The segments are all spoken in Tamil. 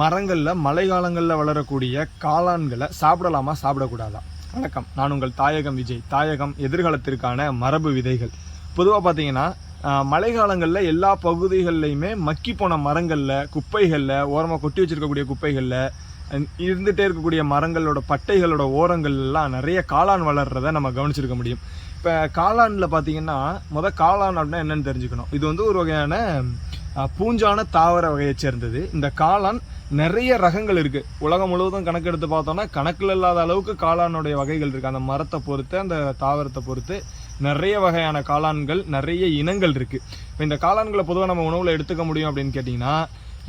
மரங்களில் மழை காலங்களில் வளரக்கூடிய காளான்களை சாப்பிடலாமா சாப்பிடக்கூடாதா? வணக்கம். நான் உங்கள் தாயகம் விஜய். தாயகம் எதிர்காலத்திற்கான மரபு விதைகள். பொதுவாக பார்த்தீங்கன்னா மழை காலங்களில் எல்லா பகுதிகள்லையுமே மக்கி போன மரங்களில் குப்பைகளில் ஓரமாக கொட்டி வச்சிருக்கக்கூடிய குப்பைகளில் இருந்துகிட்டே இருக்கக்கூடிய மரங்களோட பட்டைகளோட ஓரங்கள் எல்லாம் நிறைய காளான் வளர்றதை நம்ம கவனிச்சிருக்க முடியும். இப்போ காளானில் பார்த்தீங்கன்னா மொதல் காளான் அப்படின்னா என்னென்னு தெரிஞ்சுக்கணும். இது வந்து ஒரு வகையான பூஞ்சான தாவர வகையைச் சேர்ந்தது. இந்த காளான் நிறைய ரகங்கள் இருக்கு. உலகம் முழுவதும் கணக்கெடுத்து பார்த்தோம்னா கணக்கில் இல்லாத அளவுக்கு காளானுடைய வகைகள் இருக்கு. அந்த மரத்தை பொறுத்து அந்த தாவரத்தை பொறுத்து நிறைய வகையான காளான்கள் நிறைய இனங்கள் இருக்கு. இப்போ இந்த காளான்களை பொதுவாக நம்ம உணவில் எடுத்துக்க முடியும் அப்படின்னு கேட்டிங்கன்னா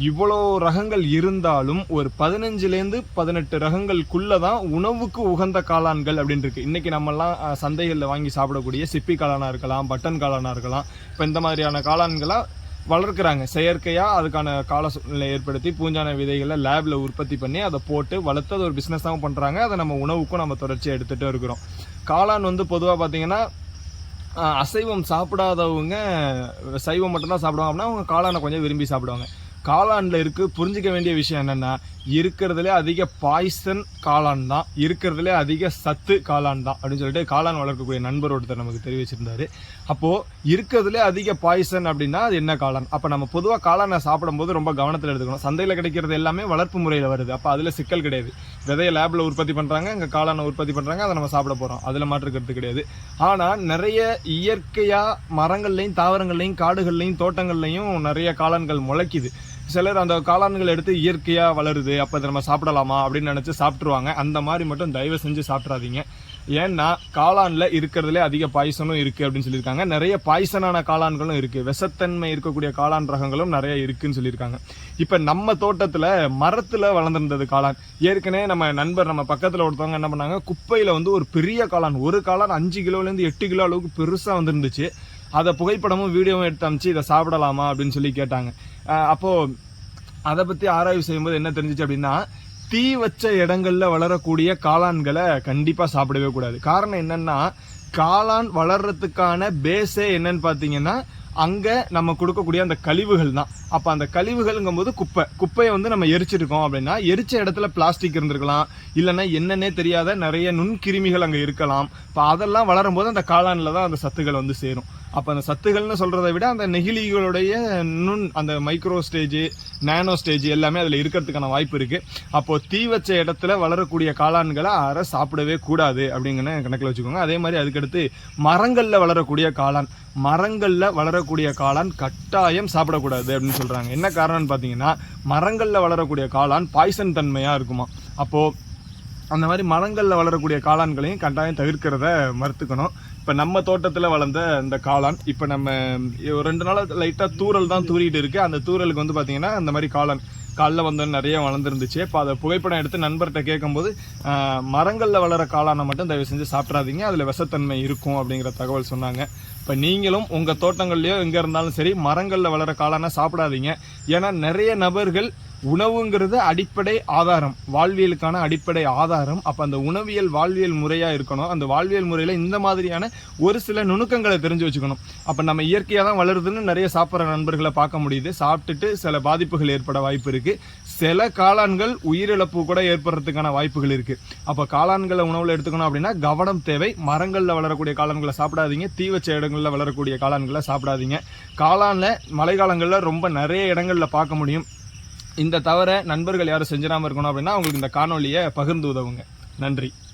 இவ்வளோ ரகங்கள் இருந்தாலும் ஒரு பதினஞ்சுலேருந்து பதினெட்டு ரகங்களுக்குள்ளே தான் உணவுக்கு உகந்த காளான்கள் அப்படின்னு இருக்கு. இன்றைக்கி நம்மலாம் சந்தைகளில் வாங்கி சாப்பிடக்கூடிய சிப்பி காளானாக இருக்கலாம் பட்டன் காளானாக இருக்கலாம். இப்போ இந்த மாதிரியான காளான்களாக வளர்க்குறாங்க. செயற்கையாக அதுக்கான கால சூழ்நிலை ஏற்படுத்தி பூஞ்சான விதைகளை லேபில் உற்பத்தி பண்ணி அதை போட்டு வளர்த்து அது ஒரு பிஸ்னஸாகவும் பண்ணுறாங்க அதை நம்ம உணவுக்கும் நம்ம தொடர்ச்சியாக எடுத்துகிட்டு இருக்கிறோம். காளான் வந்து பொதுவாக பார்த்தீங்கன்னா அசைவம் சாப்பிடாதவங்க சைவம் மட்டும்தான் சாப்பிடுவாங்க அப்படின்னா அவங்க காளானை கொஞ்சம் விரும்பி சாப்பிடுவாங்க. காளானில் இருக்கு. புரிஞ்சிக்க வேண்டிய விஷயம் என்னென்னா இருக்கிறதுலே அதிக பாய்சன் காளான் தான். இருக்கிறதுலே அதிக சத்து காளான் தான் அப்படின்னு சொல்லிட்டு காளான் வளர்க்கக்கூடிய நண்பர் ஒருத்தர் நமக்கு தெரிவிச்சிருந்தாரு. அப்போது இருக்கிறதுலே அதிக பாய்சன் அப்படின்னா அது என்ன காளான்? அப்போ நம்ம பொதுவாக காளானை சாப்பிடும்போது ரொம்ப கவனத்தில் எடுத்துக்கணும். சந்தையில் கிடைக்கிறது எல்லாமே வளர்ப்பு முறையில் வருது. அப்போ அதில் சிக்கல் கிடையாது. விதைய லேபில் உற்பத்தி பண்ணுறாங்க இங்கே காளானை உற்பத்தி பண்ணுறாங்க அதை நம்ம சாப்பிட போகிறோம் அதில் மாற்றுக்கிறது கிடையாது. ஆனால் நிறைய இயற்கையாக மரங்கள்லையும் தாவரங்கள்லையும் காடுகள்லையும் தோட்டங்கள்லையும் நிறைய காளான்கள் முளைக்குது. சிலர் அந்த காளான்கள் எடுத்து இயற்கையாக வளருது அப்போ அதை நம்ம சாப்பிடலாமா அப்படின்னு நினச்சி சாப்பிட்ருவாங்க அந்த மாதிரி மட்டும் தயவு செஞ்சு சாப்பிட்றாதீங்க ஏன்னா காளானில் இருக்கிறதுலே அதிக பாய்சனும் இருக்குது அப்படின்னு சொல்லியிருக்காங்க. நிறைய பாய்சனான காளான்களும் இருக்குது விஷத்தன்மை இருக்கக்கூடிய காளான் ரகங்களும் நிறைய இருக்குதுன்னு சொல்லியிருக்காங்க. இப்போ நம்ம தோட்டத்தில் மரத்தில் வளர்ந்துருந்தது காளான். ஏற்கனவே நம்ம நண்பர் நம்ம பக்கத்தில் ஒருத்தவங்க என்ன பண்ணாங்க குப்பையில் வந்து ஒரு பெரிய காளான் ஒரு காளான் அஞ்சு கிலோலேருந்து எட்டு கிலோ அளவுக்கு பெருசாக வந்துருந்துச்சு. அதை புகைப்படமும் வீடியோவும் எடுத்து அமைச்சு இதை சாப்பிடலாமா அப்படின்னு சொல்லி கேட்டாங்க. அப்போது அதை பற்றி ஆராய்வு செய்யும்போது என்ன தெரிஞ்சுச்சு அப்படின்னா தீ வச்ச இடங்களில் வளரக்கூடிய காளான்களை கண்டிப்பாக சாப்பிடவே கூடாது. காரணம் என்னென்னா காளான் வளர்றதுக்கான பேஸே என்னன்னு பார்த்தீங்கன்னா அங்கே நம்ம கொடுக்கக்கூடிய அந்த கழிவுகள் தான். அப்போ அந்த கழிவுகள்ங்கும்போது குப்பை. குப்பையை வந்து நம்ம எரிச்சிருக்கோம் அப்படின்னா எரிச்ச இடத்துல பிளாஸ்டிக் இருந்திருக்கலாம். இல்லைன்னா என்னன்னே தெரியாத நிறைய நுண்கிருமிகள் அங்கே இருக்கலாம். இப்போ அதெல்லாம் வளரும்போது அந்த காளானில் தான் அந்த சத்துக்கள் வந்து சேரும். அப்போ அந்த சத்துகள்னு சொல்கிறத விட அந்த நெகிழிகளுடைய நுண் அந்த மைக்ரோ ஸ்டேஜ் நானோ ஸ்டேஜ் எல்லாமே அதில் இருக்கிறதுக்கான வாய்ப்பு இருக்குது அப்போது தீ வச்ச இடத்துல வளரக்கூடிய காளான்களை அரை சாப்பிடவே கூடாது அப்படிங்கிற கணக்கில் வச்சுக்கோங்க. அதே மாதிரி அதுக்கடுத்து மரங்களில் வளரக்கூடிய காளான். மரங்களில் வளரக்கூடிய காளான் கட்டாயம் சாப்பிடக்கூடாது அப்படின்னு சொல்கிறாங்க என்ன காரணம்னு பார்த்தீங்கன்னா மரங்களில் வளரக்கூடிய காளான் பாய்சன் தன்மையாக இருக்குமா? அப்போது அந்த மாதிரி மரங்களில் வளரக்கூடிய காளான்களையும் கட்டாயம் தவிர்க்கிறத மறுத்துக்கணும். இப்போ நம்ம தோட்டத்தில் வளர்ந்த இந்த காளான் இப்போ நம்ம ஒரு ரெண்டு நாளாக லைட்டாக தூறல் தான் தூரிட்டு இருக்குது அந்த தூரலுக்கு வந்து பார்த்தீங்கன்னா அந்த மாதிரி காளான் காலைல வந்து நிறைய வளர்ந்துருந்துச்சு. இப்போ அதை புகைப்படம் எடுத்து நண்பர்கிட்ட கேட்கும்போது மரங்களில் வளர காளானை மட்டும் தயவு செஞ்சு சாப்பிட்றாதீங்க அதில் விஷத்தன்மை இருக்கும் அப்படிங்கிற தகவல் சொன்னாங்க. இப்போ நீங்களும் உங்கள் தோட்டங்கள்லையோ எங்கே இருந்தாலும் சரி மரங்களில் வளர காளானை சாப்பிடாதீங்க. ஏன்னா நிறைய நபர்கள் உணவுங்கிறது அடிப்படை ஆதாரம். வாழ்வியலுக்கான அடிப்படை ஆதாரம். அப்ப அந்த உணவியல் வாழ்வியல் முறையா இருக்கணும். அந்த வாழ்வியல் முறையில இந்த மாதிரியான ஒரு சில நுணுக்கங்களை தெரிஞ்சு வச்சுக்கணும். அப்ப நம்ம இயற்கையா தான் வளருதுன்னு நிறைய சாப்பிட்ற நண்பர்களை பார்க்க முடியுது. சாப்பிட்டுட்டு சில பாதிப்புகள் ஏற்பட வாய்ப்பு இருக்கு. சில காளான்கள் உயிரிழப்பு கூட ஏற்படுறதுக்கான வாய்ப்புகள் இருக்கு. அப்ப காளான்களை உணவுல எடுத்துக்கணும் அப்படின்னா கவனம் தேவை. மரங்கள்ல வளரக்கூடிய காளான்களை சாப்பிடாதீங்க. தீ வச்ச இடங்கள்ல வளரக்கூடிய காளான்களை சாப்பிடாதீங்க. காளான்ல மழைக்காலங்கள்ல ரொம்ப நிறைய இடங்கள்ல பார்க்க முடியும். இந்த தவிர நண்பர்கள் யாரும் செஞ்சிடாமல் இருக்கணும் அப்படின்னா அவங்களுக்கு இந்த காணொலியை பகிர்ந்து உதவுங்க. நன்றி.